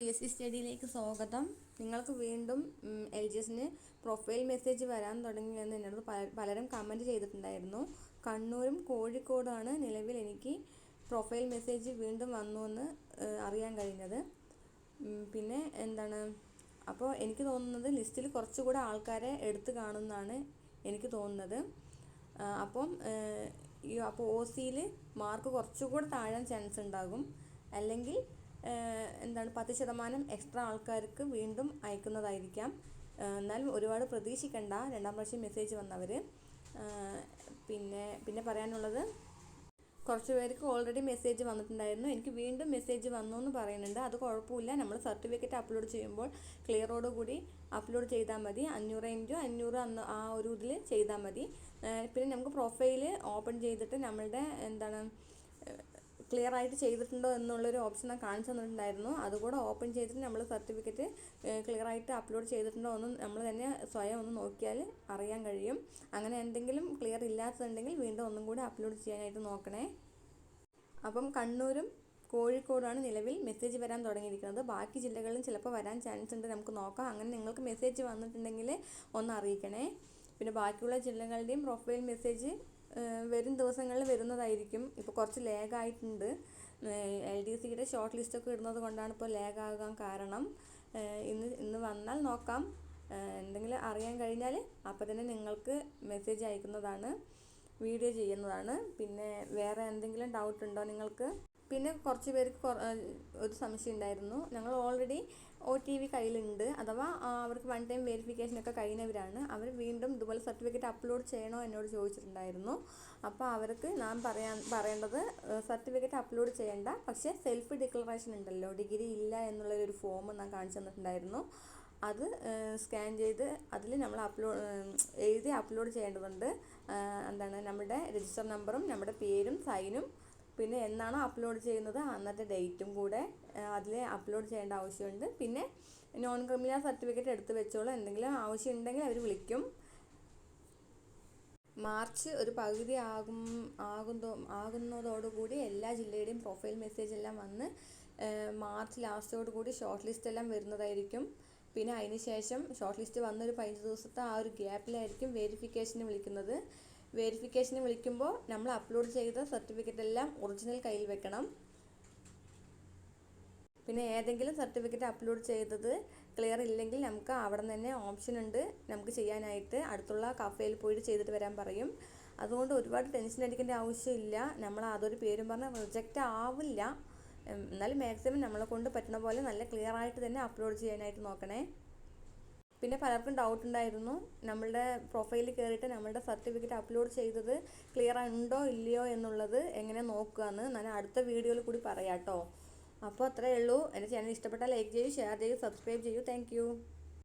P S C സ്റ്റഡിയിലേക്ക് സ്വാഗതം. നിങ്ങൾക്ക് വീണ്ടും എൽ ജി എസിന് പ്രൊഫൈൽ മെസ്സേജ് വരാൻ തുടങ്ങിയെന്ന് എന്നോട് പലരും കമന്റ് ചെയ്തിട്ടുണ്ടായിരുന്നു. കണ്ണൂരും കോഴിക്കോടാണ് നിലവിൽ എനിക്ക് പ്രൊഫൈൽ മെസ്സേജ് വീണ്ടും വന്നു എന്ന് അറിയാൻ കഴിഞ്ഞത്. പിന്നെ എന്താണ്? അപ്പോൾ എനിക്ക് തോന്നുന്നത് ലിസ്റ്റിൽ കുറച്ചുകൂടെ ആൾക്കാരെ എടുത്തു കാണുമെന്നാണ് എനിക്ക് തോന്നുന്നത്. അപ്പം അപ്പോൾ ഒ സിയിൽ മാർക്ക് കുറച്ചുകൂടെ താഴാൻ ചാൻസ് ഉണ്ടാകും. അല്ലെങ്കിൽ എന്താണ് പത്ത് ശതമാനം എക്സ്ട്രാ ആൾക്കാർക്ക് വീണ്ടും അയക്കുന്നതായിരിക്കാം. എന്നാലും ഒരുപാട് പ്രതീക്ഷിക്കണ്ട. രണ്ടാം പ്രാവശ്യം മെസ്സേജ് വന്നവർ പിന്നെ പിന്നെ പറയാനുള്ളത് കുറച്ച് പേർക്ക് ഓൾറെഡി മെസ്സേജ് വന്നിട്ടുണ്ടായിരുന്നു. എനിക്ക് വീണ്ടും മെസ്സേജ് വന്നു എന്ന് പറയുന്നുണ്ട്. അത് കുഴപ്പമില്ല. നമ്മൾ സർട്ടിഫിക്കറ്റ് അപ്ലോഡ് ചെയ്യുമ്പോൾ ക്ലിയറോട് കൂടി അപ്ലോഡ് ചെയ്താൽ മതി. അഞ്ഞൂറ് ഇന്റു അഞ്ഞൂറ് അന്ന് ആ ഒരു ഇതിൽ ചെയ്താൽ മതി. പിന്നെ നമുക്ക് പ്രൊഫൈൽ ഓപ്പൺ ചെയ്തിട്ട് നമ്മളുടെ എന്താണ് ക്ലിയർ ആയിട്ട് ചെയ്തിട്ടുണ്ടോ എന്നുള്ളൊരു ഓപ്ഷൻ കാണിച്ചു തന്നിട്ടുണ്ടായിരുന്നു. അതുകൂടെ ഓപ്പൺ ചെയ്തിട്ട് നമ്മൾ സർട്ടിഫിക്കറ്റ് ക്ലിയർ ആയിട്ട് അപ്ലോഡ് ചെയ്തിട്ടുണ്ടോ എന്ന് നമ്മൾ തന്നെ സ്വയം ഒന്ന് നോക്കിയാൽ അറിയാൻ കഴിയും. അങ്ങനെ എന്തെങ്കിലും ക്ലിയർ ഇല്ലാത്തതുണ്ടെങ്കിൽ വീണ്ടും ഒന്നും കൂടി അപ്ലോഡ് ചെയ്യാനായിട്ട് നോക്കണേ. അപ്പം കണ്ണൂരും കോഴിക്കോടാണ് നിലവിൽ മെസ്സേജ് വരാൻ തുടങ്ങിയിരിക്കുന്നത്. ബാക്കി ജില്ലകളിലും ചിലപ്പോൾ വരാൻ ചാൻസ് ഉണ്ട്. നമുക്ക് നോക്കാം. അങ്ങനെ നിങ്ങൾക്ക് മെസ്സേജ് വന്നിട്ടുണ്ടെങ്കിൽ ഒന്ന് അറിയിക്കണേ. പിന്നെ ബാക്കിയുള്ള ജില്ലകളുടെയും പ്രൊഫൈൽ മെസ്സേജ് വരും ദിവസങ്ങളിൽ വരുന്നതായിരിക്കും. ഇപ്പോൾ കുറച്ച് ലേഗായിട്ടുണ്ട് എൽ ഡി സിയുടെ ഷോർട്ട് ലിസ്റ്റൊക്കെ ഇടുന്നത് കൊണ്ടാണ് ഇപ്പോൾ ലേഗാകാൻ കാരണം. ഇന്ന് ഇന്ന് വന്നാൽ നോക്കാം. എന്തെങ്കിലും അറിയാൻ കഴിഞ്ഞാൽ അപ്പോൾ തന്നെ നിങ്ങൾക്ക് മെസ്സേജ് അയക്കുന്നതാണ്. വീഡിയോ ചെയ്യുന്നതാണ്. പിന്നെ വേറെ എന്തെങ്കിലും ഡൗട്ട് ഉണ്ടോ നിങ്ങൾക്ക്? പിന്നെ കുറച്ച് പേർക്ക് ഒരു സംശയം ഉണ്ടായിരുന്നു. ഞങ്ങൾ ഓൾറെഡി ഒ ടി വി കയ്യിലുണ്ട്. അഥവാ അവർക്ക് വൺ ടൈം വെരിഫിക്കേഷൻ ഒക്കെ കഴിഞ്ഞവരാണ്. അവർ വീണ്ടും ഇതുപോലെ സർട്ടിഫിക്കറ്റ് അപ്ലോഡ് ചെയ്യണോ എന്നോട് ചോദിച്ചിട്ടുണ്ടായിരുന്നു. അപ്പോൾ അവർക്ക് ഞാൻ പറയാൻ പറയേണ്ടത് സർട്ടിഫിക്കറ്റ് അപ്ലോഡ് ചെയ്യേണ്ട. പക്ഷേ സെൽഫ് ഡിക്ലറേഷൻ ഉണ്ടല്ലോ. ഡിഗ്രി ഇല്ല എന്നുള്ളൊരു ഫോം ഞാൻ കാണിച്ചു തന്നിട്ടുണ്ടായിരുന്നു. അത് സ്കാൻ ചെയ്ത് അതിൽ നമ്മൾ അപ്ലോഡ് എഴുതി അപ്ലോഡ് ചെയ്യേണ്ടതുണ്ട്. എന്താണ് നമ്മുടെ രജിസ്റ്റർ നമ്പറും നമ്മുടെ പേരും സൈനും പിന്നെ എന്നാണോ അപ്ലോഡ് ചെയ്യുന്നത് അന്നത്തെ ഡേറ്റും കൂടെ അതിൽ അപ്ലോഡ് ചെയ്യേണ്ട ആവശ്യമുണ്ട്. പിന്നെ നോൺ ക്രിമിനൽ സർട്ടിഫിക്കറ്റ് എടുത്ത് വെച്ചോളൂ. എന്തെങ്കിലും ആവശ്യമുണ്ടെങ്കിൽ അവർ വിളിക്കും. മാർച്ച് ഒരു പകുതി ആകും ആകുന്നതോ ആകുന്നതോടുകൂടി എല്ലാ ജില്ലയുടെയും പ്രൊഫൈൽ മെസ്സേജ് എല്ലാം വന്ന് മാർച്ച് ലാസ്റ്റോടുകൂടി ഷോർട്ട് ലിസ്റ്റ് എല്ലാം വരുന്നതായിരിക്കും. പിന്നെ അതിന് ശേഷം ഷോർട്ട് ലിസ്റ്റ് വന്നൊരു പതിനഞ്ച് ദിവസത്തെ ആ ഒരു ഗ്യാപ്പിലായിരിക്കും വെരിഫിക്കേഷന് വിളിക്കുന്നത്. വെരിഫിക്കേഷന് വിളിക്കുമ്പോൾ നമ്മൾ അപ്ലോഡ് ചെയ്ത സർട്ടിഫിക്കറ്റ് എല്ലാം ഒറിജിനൽ കയ്യിൽ വെക്കണം. പിന്നെ ഏതെങ്കിലും സർട്ടിഫിക്കറ്റ് അപ്ലോഡ് ചെയ്തത് ക്ലിയർ ഇല്ലെങ്കിൽ നമുക്ക് അവിടെ തന്നെ ഓപ്ഷൻ ഉണ്ട്. നമുക്ക് ചെയ്യാനായിട്ട് അടുത്തുള്ള കഫേയിൽ പോയിട്ട് ചെയ്തിട്ട് വരാൻ പറയും. അതുകൊണ്ട് ഒരുപാട് ടെൻഷൻ അടിക്കേണ്ട ആവശ്യമില്ല. നമ്മൾ അതൊരു പേരും പറഞ്ഞാൽ റിജക്റ്റ് ആവില്ല. എന്നാലും മാക്സിമം നമ്മളെ കൊണ്ട് പറ്റുന്ന പോലെ നല്ല ക്ലിയർ ആയിട്ട് തന്നെ അപ്ലോഡ് ചെയ്യാനായിട്ട് നോക്കണേ. പിന്നെ പലർക്കും ഡൗട്ട് ഉണ്ടായിരുന്നു. നമ്മളുടെ പ്രൊഫൈലിൽ കയറിയിട്ട് നമ്മളുടെ സർട്ടിഫിക്കറ്റ് അപ്ലോഡ് ചെയ്തത് ക്ലിയർ ഉണ്ടോ ഇല്ലയോ എന്നുള്ളത് എങ്ങനെ നോക്കുക എന്ന് ഞാൻ അടുത്ത വീഡിയോയിൽ കൂടി പറയാം കേട്ടോ അപ്പോൾ അത്രയേ ഉള്ളൂ. എന്റെ ചാനൽ ഇഷ്ടപ്പെട്ടാൽ ലൈക്ക് ചെയ്യൂ ഷെയർ ചെയ്യൂ സബ്സ്ക്രൈബ് ചെയ്യൂ. താങ്ക്